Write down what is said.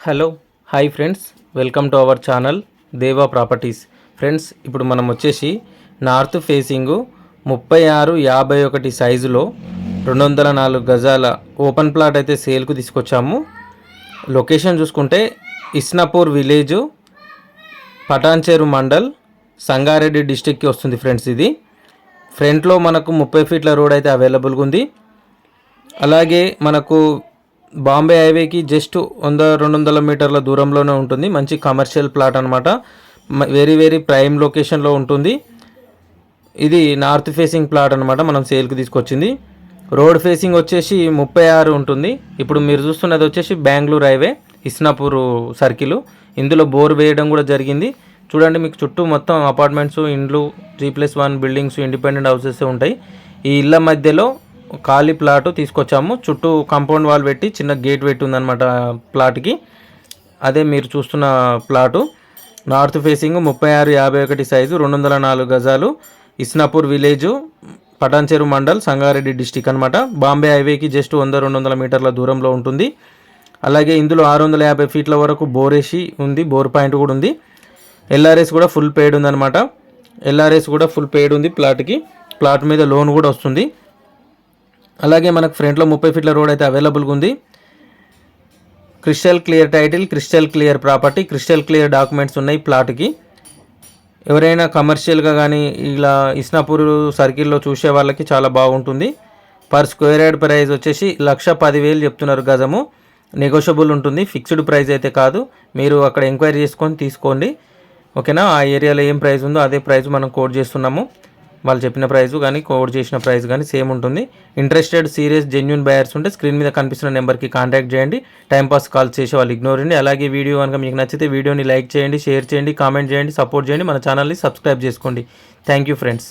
Hello hi friends. Welcome to our channel Deva properties. Friends ఇప్పుడు మనం వచ్చేసి north facing ముప్పై ఆరు యాభై ఒకటి సైజులో రెండు వందల నాలుగు గజాల ఓపెన్ ప్లాట్ అయితే సేల్కు తీసుకొచ్చాము. లొకేషన్ చూసుకుంటే ఇస్నాపూర్ విలేజు పటాన్చేరు మండల్ సంగారెడ్డి డిస్టిక్కి వస్తుంది ఫ్రెండ్స్ ఇది. ఫ్రంట్లో మనకు ముప్పై ఫీట్ల రోడ్ అయితే అవైలబుల్గా ఉంది అలాగే మనకు బాంబే హైవేకి జస్ట్ వంద రెండు వందల మీటర్ల దూరంలోనే ఉంటుంది. మంచి కమర్షియల్ ప్లాట్ అనమాట వెరీ వెరీ ప్రైమ్ లొకేషన్లో ఉంటుంది. ఇది నార్త్ ఫేసింగ్ ప్లాట్ అనమాట మనం సేల్కి తీసుకొచ్చింది. రోడ్ ఫేసింగ్ వచ్చేసి ముప్పై ఆరు ఉంటుంది. ఇప్పుడు మీరు చూస్తున్నది వచ్చేసి బెంగళూరు హైవే ఇస్నాపూర్ సర్కిల్ ఇందులో బోర్ వేయడం కూడా జరిగింది. చూడండి మీకు చుట్టూ మొత్తం అపార్ట్మెంట్స్ ఇండ్లు G plus one buildings independent houses ఉంటాయి. ఈ ఇళ్ళ మధ్యలో ఖాళీ ప్లాట్ తీసుకొచ్చాము. చుట్టూ కాంపౌండ్ వాల్ పెట్టి చిన్న గేట్ పెట్టి ఉందన్నమాట ప్లాట్కి అదే మీరు చూస్తున్న ప్లాటు నార్త్ ఫేసింగ్ ముప్పై ఆరు యాభై ఒకటి సైజు రెండు వందల నాలుగు గజాలు. ఇస్నాపూర్ విలేజు పటాన్చెరు మండల్ సంగారెడ్డి డిస్టిక్ అనమాట బాంబే హైవేకి జస్ట్ వంద రెండు వందల మీటర్ల దూరంలో ఉంటుంది. అలాగే ఇందులో ఆరు వందల యాభై ఫీట్ల వరకు బోరేసి ఉంది బోర్ పాయింట్ కూడా ఉంది. ఎల్ఆర్ఎస్ కూడా ఫుల్ పెయిడ్ ఉందన్నమాట. ఎల్ఆర్ఎస్ కూడా ఫుల్ పేడ్ ఉంది ప్లాట్కి ప్లాట్ మీద లోన్ కూడా వస్తుంది. అలాగే మనకు ఫ్రంట్లో ముప్పై ఫీట్ల రోడ్ అయితే అవైలబుల్గా ఉంది. Crystal clear title crystal clear property crystal clear documents ఉన్నాయి ప్లాట్కి. ఎవరైనా కమర్షియల్గా కానీ ఇలా ఇస్నాపూర్ సర్కిల్లో చూసే వాళ్ళకి చాలా బాగుంటుంది. పర్ స్క్వేర్ యార్డ్ ప్రైస్ వచ్చేసి లక్ష పదివేలు చెప్తున్నారు గజము. నెగోషియబుల్ ఉంటుంది ఫిక్స్డ్ ప్రైస్ అయితే కాదు. మీరు అక్కడ ఎంక్వైరీ చేసుకొని తీసుకోండి. ఓకేనా? ఆ ఏరియాలో ఏం ప్రైస్ ఉందో అదే ప్రైస్ మనం కోట్ చేస్తున్నాము. వాళ్ళు చెప్పిన ప్రైస్ కానీ కోడ్ చేసిన ప్రైస్ కానీ సేమ్ ఉంటుంది. ఇంట్రెస్టెడ్ సీరియస్ జెన్యున్ బయర్స్ ఉంటే స్క్రీన్ మీద కనిపిస్తున్న నెంబర్కి కాంటాక్ట్ చేయండి. టైంపాస్ కాల్ చేసే వాళ్ళు ఇగ్నోర్ చేయండి అలాగే వీడియో కనుక మీకు నచ్చితే వీడియోని లైక్ చేయండి షేర్ చేయండి కామెంట్ చేయండి సపోర్ట్ చేయండి. మన ఛానల్ని సబ్స్క్రైబ్ చేసుకోండి. Thank you friends